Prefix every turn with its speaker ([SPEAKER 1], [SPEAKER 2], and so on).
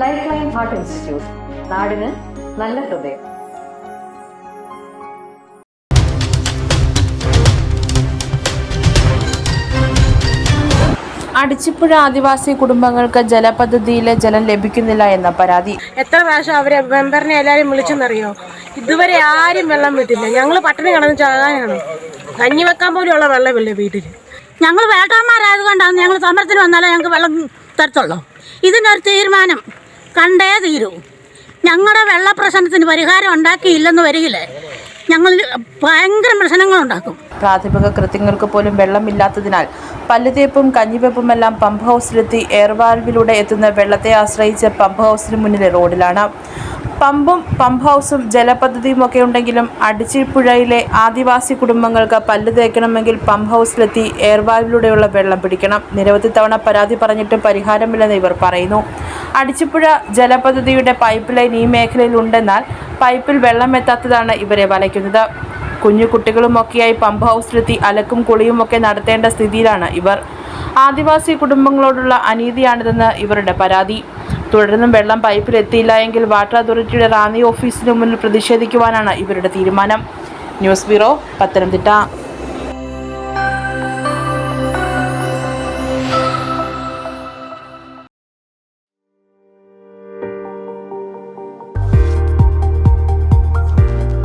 [SPEAKER 1] Life line heart institute നാടിന് നല്ല ഹൃദയം.
[SPEAKER 2] അടിച്ചിപ്പുഴ ആദിവാസി കുടുംബങ്ങൾക്ക് ജലപദ്ധതിയിലെ ജലം ലഭിക്കുന്നില്ല എന്ന പരാതി.
[SPEAKER 3] എത്ര പ്രാവശ്യം അവരെ മെമ്പറിനെ എല്ലാവരും വിളിച്ചെന്നറിയോ? ഇതുവരെ ആരും വെള്ളം വിട്ടില്ല ഞങ്ങൾ പട്ടിണി കിടന്ന് ചാകാനാണ്. കഞ്ഞി വെക്കാൻ പോലെയുള്ള വെള്ളമില്ല വീട്ടിൽ
[SPEAKER 4] ഞങ്ങൾ വേട്ടന്മാരായതുകൊണ്ടാണ് ഞങ്ങൾ സമരത്തിന് വന്നാലേ ഞങ്ങൾക്ക് വെള്ളം തരത്തുള്ളൂ. ഇതിനൊരു തീരുമാനം. കണ്ടേ തീരൂ. ഞങ്ങളുടെ വെള്ളപ്രശ്നത്തിന് പരിഹാരം ഉണ്ടാക്കിയില്ലെന്ന് വരികില്ലേ ഞങ്ങൾ ഭയങ്കര പ്രശ്നങ്ങളുണ്ടാക്കും
[SPEAKER 2] പ്രാഥമിക കൃത്യങ്ങൾക്ക് പോലും വെള്ളമില്ലാത്തതിനാൽ പല്ലുതേപ്പും കഞ്ഞിവെപ്പുമെല്ലാം പമ്പ് ഹൗസിലെത്തി എയർവാൽവിലൂടെ എത്തുന്ന വെള്ളത്തെ ആശ്രയിച്ച് പമ്പ് ഹൗസിന് മുന്നിലെ റോഡിലാണ്. പമ്പും പമ്പ് ഹൗസും ജലപദ്ധതിയും ഒക്കെ ഉണ്ടെങ്കിലും അടിച്ചിപ്പുഴയിലെ ആദിവാസി കുടുംബങ്ങൾക്ക് പല്ല് തേക്കണമെങ്കിൽ പമ്പ് ഹൗസിലെത്തി എയർവാൽവിലൂടെയുള്ള വെള്ളം പിടിക്കണം. നിരവധി തവണ പരാതി പറഞ്ഞിട്ടും പരിഹാരമില്ലെന്ന് ഇവർ പറയുന്നു. അടിച്ചിപ്പുഴ ജലപദ്ധതിയുടെ പൈപ്പ് ലൈൻ ഈ മേഖലയിൽ ഉണ്ടെന്നാൽ പൈപ്പിൽ വെള്ളം എത്താത്തതാണ് ഇവരെ വലയ്ക്കുന്നത്. കുഞ്ഞു കുട്ടികളുമൊക്കെയായി പമ്പ് ഹൗസിലെത്തി അലക്കും കുളിയും ഒക്കെ നടത്തേണ്ട സ്ഥിതിയിലാണ് ഇവർ. ആദിവാസി കുടുംബങ്ങളോടുള്ള അനീതിയാണിതെന്ന് ഇവരുടെ പരാതി. തുടർന്നും വെള്ളം പൈപ്പിൽ എത്തിയില്ല എങ്കിൽ വാട്ടർ അതോറിറ്റിയുടെ റാന്നി ഓഫീസിന് മുന്നിൽ പ്രതിഷേധിക്കുവാനാണ് ഇവരുടെ തീരുമാനം. News bureau Pathanamthitta.